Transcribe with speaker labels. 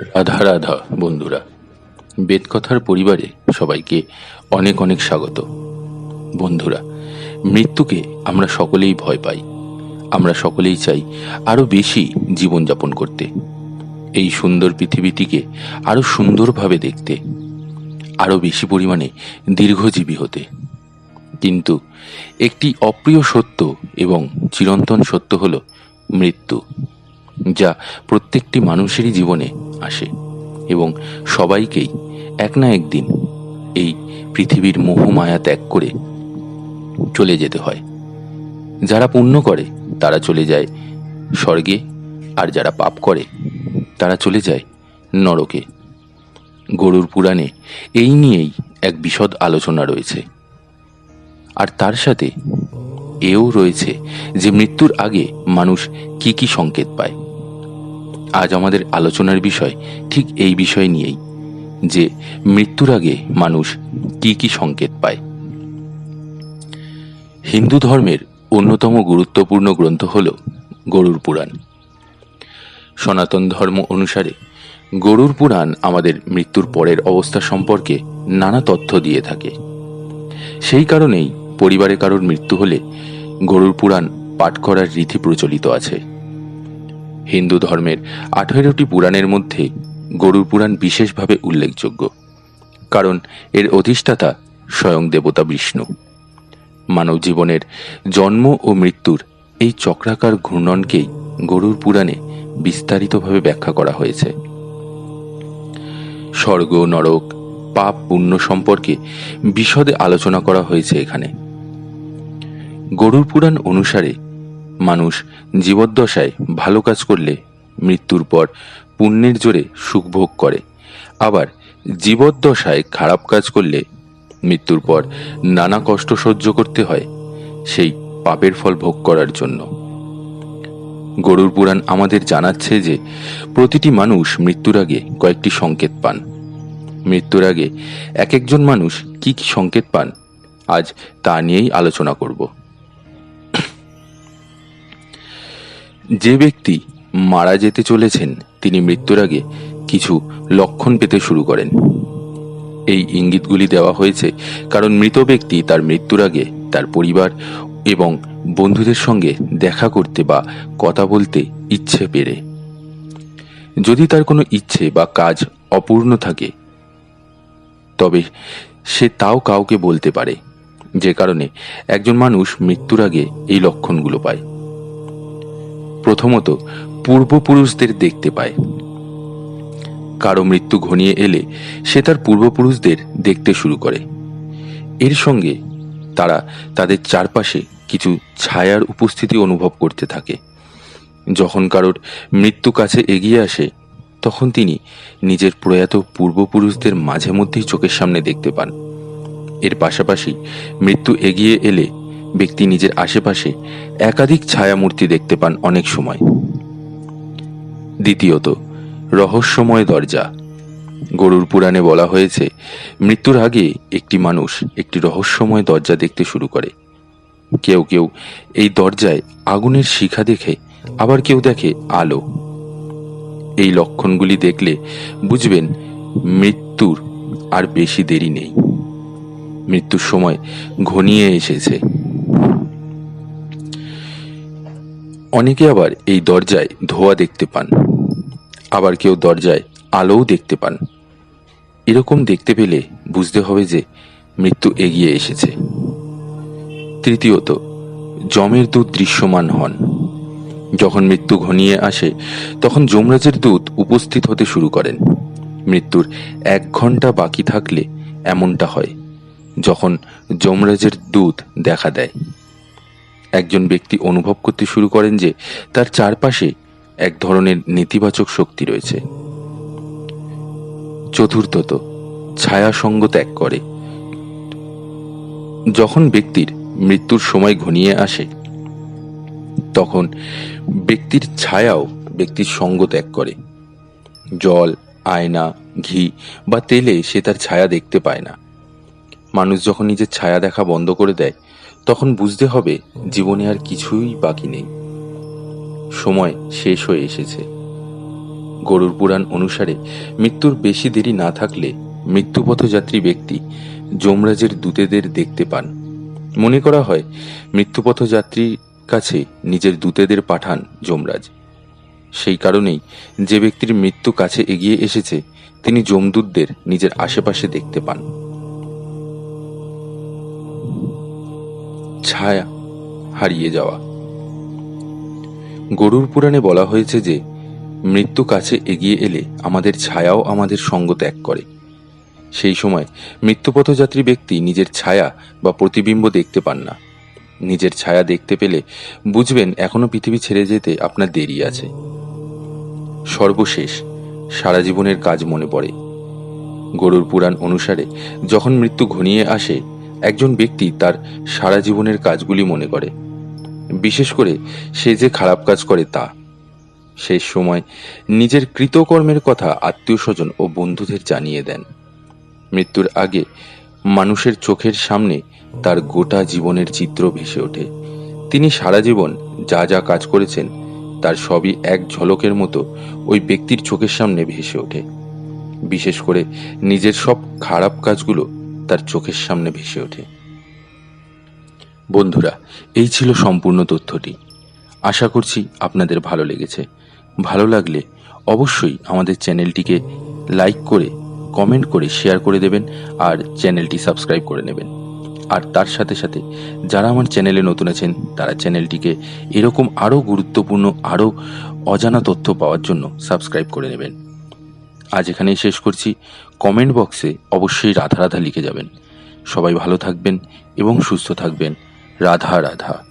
Speaker 1: রাধা রাধা, বন্ধুরা। বেদকথার পরিবারে সবাইকে অনেক অনেক স্বাগত। বন্ধুরা, মৃত্যুকে আমরা সকলেই ভয় পাই। আমরা সকলেই চাই আরও বেশি জীবনযাপন করতে। এই সুন্দর পৃথিবীটিকে আরও সুন্দরভাবে দেখতে। আরও বেশি পরিমাণে দীর্ঘজীবী হতে। কিন্তু একটি অপ্রিয় সত্য এবং চিরন্তন সত্য হল মৃত্যু, যা প্রত্যেকটি মানুষেরই জীবনে আসে এবং সবাইকেই এক না একদিন এই পৃথিবীর মোহমায়া ত্যাগ করে চলে যেতে হয়। যারা পুণ্য করে, তারা চলে যায় স্বর্গে, আর যারা পাপ করে, তারা চলে যায় নরকে। গরুর পুরাণে এই নিয়েই এক বিশদ আলোচনা রয়েছে। আর তার সাথে এও রয়েছে যে মৃত্যুর আগে মানুষ কি কি সংকেত পায়। আজ আমাদের আলোচনার বিষয় ঠিক এই বিষয় নিয়েই, যে মৃত্যুর আগে মানুষ কি কি সংকেত পায়। হিন্দু ধর্মের অন্যতম গুরুত্বপূর্ণ গ্রন্থ হল গরুর পুরাণ। সনাতন ধর্ম অনুসারে গরুর পুরাণ আমাদের মৃত্যুর পরের অবস্থা সম্পর্কে নানা তথ্য দিয়ে থাকে। সেই কারণেই পরিবারে কারোর মৃত্যু হলে গরুর পুরাণ পাঠ করার রীতি প্রচলিত আছে। হিন্দু ধর্মের আঠেরোটি পুরাণের মধ্যে গরুর পুরাণ বিশেষভাবে উল্লেখযোগ্য, কারণ এর অধিষ্ঠাতা স্বয়ং দেবতা বিষ্ণু। মানব জীবনের জন্ম ও মৃত্যুর এই চক্রাকার ঘূর্ণনকেই গরুর পুরাণে বিস্তারিতভাবে ব্যাখ্যা করা হয়েছে। স্বর্গ, নরক, পাপ, পুণ্য সম্পর্কে বিশদে আলোচনা করা হয়েছে এখানে। গরুর পুরাণ অনুসারে মানুষ জীবদ্দশায় ভালো কাজ করলে মৃত্যুর পর পুণ্যের জোরে সুখভোগ করে। আবার জীবদ্দশায় খারাপ কাজ করলে মৃত্যুর পর নানা কষ্ট সহ্য করতে হয় সেই পাপের ফল ভোগ করার জন্য। গরুর পুরাণ আমাদের জানাচ্ছে যে প্রতিটি মানুষ মৃত্যুর আগে কয়েকটি সংকেত পান। মৃত্যুর আগে এক একজন মানুষ কি কি সংকেত পান, আজ তা নিয়েই আলোচনা করব। যে ব্যক্তি মারা যেতে চলেছেন, তিনি মৃত্যুর আগে কিছু লক্ষণ পেতে শুরু করেন। এই ইঙ্গিতগুলি দেওয়া হয়েছে কারণ মৃত ব্যক্তি তার মৃত্যুর আগে তার পরিবার এবং বন্ধুদের সঙ্গে দেখা করতে বা কথা বলতে ইচ্ছে পেরে। যদি তার কোনো ইচ্ছে বা কাজ অপূর্ণ থাকে, তবে সে তাও কাউকে বলতে পারে, যে কারণে একজন মানুষ মৃত্যুর আগে এই লক্ষণগুলো পায়। প্রথমত পূর্বপুরুষদের দেখতে পায়। কারও মৃত্যু ঘনিয়ে এলে সে তার পূর্বপুরুষদের দেখতে শুরু করে। এর সঙ্গে তারা তাদের চারপাশে কিছু ছায়ার উপস্থিতি অনুভব করতে থাকে। যখন কারোর মৃত্যু কাছে এগিয়ে আসে, তখন তিনি নিজের প্রয়াত পূর্বপুরুষদের মাঝে মধ্যেই চোখের সামনে দেখতে পান। এর পাশাপাশি মৃত্যু এগিয়ে এলে ব্যক্তি নিজের আশেপাশে একাধিক ছায়ামূর্তি দেখতে পান অনেক সময়। দ্বিতীয়ত, রহস্যময় দরজা। গরুর পুরাণে বলা হয়েছে, মৃত্যুর আগে একটি মানুষ একটি রহস্যময় দরজা দেখতে শুরু করে। কেউ কেউ এই দরজায় আগুনের শিখা দেখে, আবার কেউ দেখে আলো। এই লক্ষণগুলি দেখলে বুঝবেন মৃত্যুর আর বেশি দেরি নেই। মৃত্যুর সময় ঘনিয়ে এসেছে। অনেকে আবার এই দরজায় ধোয়া দেখতে পান। আবার কেউ দরজায় আলোও দেখতে পান। এরকম দেখতে পেলে বুঝতে হবে যে মৃত্যু এগিয়ে এসেছে। তৃতীয়ত, যমের দূত দৃশ্যমান হন। যখন মৃত্যু ঘনিয়ে আসে, তখন যমরাজের দূত উপস্থিত হতে শুরু করেন। মৃত্যুর এক ঘণ্টা বাকি থাকলে এমনটা হয়, যখন যমরাজের দূত দেখা দেয়। একজন ব্যক্তি অনুভব করতে শুরু করেন যে তার চারপাশে এক ধরনের নেতিবাচক শক্তি রয়েছে। চতুর্থত ছায়া সঙ্গ ত্যাগ করে। যখন ব্যক্তির মৃত্যুর সময় ঘনিয়ে আসে, তখন ব্যক্তির ছায়াও ব্যক্তির সঙ্গ ত্যাগ করে। জল, আয়না, ঘি বা তেলে সে তার ছায়া দেখতে পায় না। মানুষ যখন নিজের ছায়া দেখা বন্ধ করে দেয় তখন বুঝতে হবে জীবনে আর কিছুই বাকি নেই। সময় শেষ হয়ে এসেছে। গরুর পুরাণ অনুসারে মৃত্যুর বেশি দেরি না থাকলে মৃত্যুপথযাত্রী ব্যক্তি যমরাজের দূতেদের দেখতে পান। মনে করা হয় মৃত্যুপথযাত্রীর কাছে নিজের দূতেদের পাঠান যমরাজ। সেই কারণেই যে ব্যক্তির মৃত্যু কাছে এগিয়ে এসেছে, তিনি যমদূতদের নিজের আশেপাশে দেখতে পান। ছায়া হারিয়ে যাওয়া। গরুর পুরাণে বলা হয়েছে যে, মৃত্যু কাছে এগিয়ে এলে আমাদের ছায়াও আমাদের সঙ্গ ত্যাগ করে। সেই সময় মৃত্যুপথযাত্রী ব্যক্তি নিজের ছায়া বা প্রতিবিম্ব দেখতে পান না। নিজের ছায়া দেখতে পেলে বুঝবেন এখনও পৃথিবী ছেড়ে যেতে আপনার দেরি আছে। সর্বশেষ সারা জীবনের কাজ মনে পড়ে। গরুর পুরাণ অনুসারে যখন মৃত্যু ঘনিয়ে আসে একজন ব্যক্তি তার সারা জীবনের কাজগুলি মনে করে। বিশেষ করে সে যে খারাপ কাজ করে তা। সেই সময় নিজের কৃতকর্মের কথা আত্মীয় স্বজন ও বন্ধুদের জানিয়ে দেন। মৃত্যুর আগে মানুষের চোখের সামনে তার গোটা জীবনের চিত্র ভেসে ওঠে। তিনি সারা জীবন যা যা কাজ করেছেন, তার সবই এক ঝলকের মতো ওই ব্যক্তির চোখের সামনে ভেসে ওঠে। বিশেষ করে নিজের সব খারাপ কাজগুলো তার চোখের সামনে ভেসে ওঠে। বন্ধুরা, এই ছিল সম্পূর্ণ তথ্যটি। আশা করছি আপনাদের ভালো লেগেছে। ভালো লাগলে অবশ্যই আমাদের চ্যানেলটিকে লাইক করে, কমেন্ট করে, শেয়ার করে দেবেন আর চ্যানেলটি সাবস্ক্রাইব করে নেবেন। আর তার সাথে সাথে যারা আমার চ্যানেলে নতুন আছেন, তারা চ্যানেলটিকে এরকম আরও গুরুত্বপূর্ণ, আরও অজানা তথ্য পাওয়ার জন্য সাবস্ক্রাইব করে নেবেন। আজ এখানেই শেষ করছি। কমেন্ট বক্সে অবশ্যই রাধা রাধা লিখে যাবেন। সবাই ভালো থাকবেন এবং সুস্থ থাকবেন। রাধা রাধা।